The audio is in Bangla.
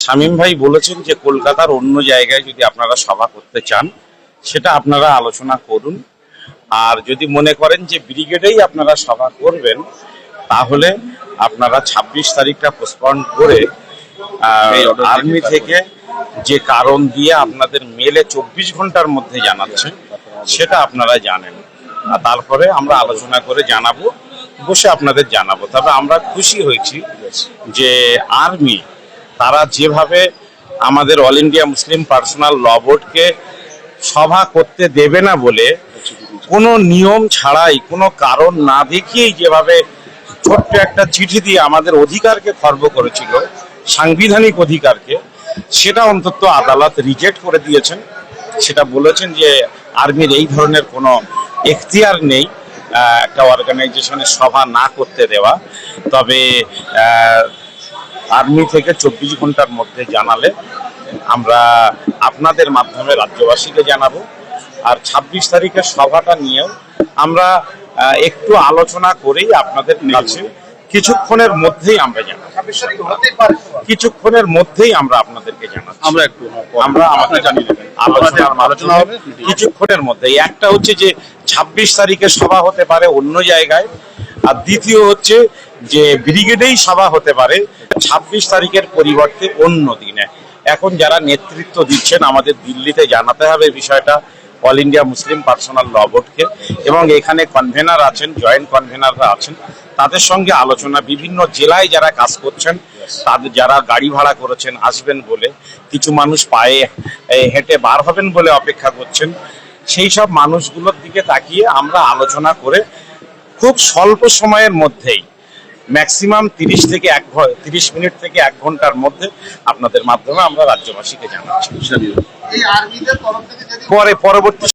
শামীম ভাই বলেছেন যে কলকাতার অন্য জায়গায় যদি আপনারা সভা করতে চান সেটা আপনারা আলোচনা করুন। আর যদি মনে করেন যে ব্রিগেডেই আপনারা সভা করবেন তাহলে আপনারা ছাব্বিশ তারিখটা পোস্টপন করে আর্মি থেকে যে কারণ দিয়ে আপনাদের মেলে চব্বিশ ঘণ্টার মধ্যে জানাচ্ছে সেটা আপনারা জানেন। আর তারপরে আমরা আলোচনা করে জানাব বসে আপনাদের জানাব। তবে আমরা খুশি হয়েছি যে আর্মি তারা যেভাবে আমাদের all India Muslim personal law বোর্ডকে সভা করতে দেবে না বলে কোনো নিয়ম ছাড়াই, কোনো কারণ না দেখিয়েই যেভাবে ছোট্ট একটা চিঠি দিয়ে আমাদের অধিকারকে খর্ব করেছিল, সাংবিধানিক অধিকারকে, সেটা অন্তত আদালত রিজেক্ট করে দিয়েছেন। সেটা বলেছেন যে আর্মির এই ধরনের কোনো এখতিয়ার নেই একটা অর্গানাইজেশনের সভা না করতে দেওয়া। তবে আর্মি থেকে চব্বিশ ঘণ্টার মধ্যে জানালে আমরা আপনাদের মাধ্যমে রাজ্যবাসীকে জানাব। আর ছাব্বিশ তারিখের সভাটা নিয়েও আমরা একটু আলোচনা করেই আপনাদের কাছে কিছুক্ষণের মধ্যেই আমরা জানাব। কিছুক্ষণের মধ্যেই আমরা আপনাদেরকে জানাচ্ছি। আমরা একটু আমরা আমাদের জানিয়ে দেবেন আলোচনা হবে কিছুক্ষণের মধ্যে। একটা হচ্ছে যে ছাব্বিশ তারিখে সভা হতে পারে অন্য জায়গায়। আর দ্বিতীয় হচ্ছে যে ব্রিগেডেই সভা হতে পারে, ছাব্বিশ তারিখের পরিবর্তে অন্য দিনে। এখন যারা নেতৃত্ব দিচ্ছেন, আমাদের দিল্লিতে জানাতে হবে বিষয়টা, all India Muslim personal law বোর্ডকে। এবং এখানে কনভেনার আছেন জয়েন্ট কনভেনাররা আছেন, তাদের সঙ্গে আলোচনা, বিভিন্ন জেলায় যারা কাজ করছেন, তাদের যারা গাড়ি ভাড়া করেছেন, আসবেন বলে, কিছু মানুষ পায়ে হেঁটে বার হবেন বলে অপেক্ষা করছেন। সেই সব মানুষগুলোর দিকে তাকিয়ে আমরা আলোচনা করে, খুব স্বল্প সময়ের মধ্যেই ম্যাক্সিমাম তিরিশ থেকে এক তিরিশ মিনিট থেকে এক ঘণ্টার মধ্যে আপনাদের মাধ্যমে আমরা রাজ্যবাসীকে জানাচ্ছি। পরে পরবর্তী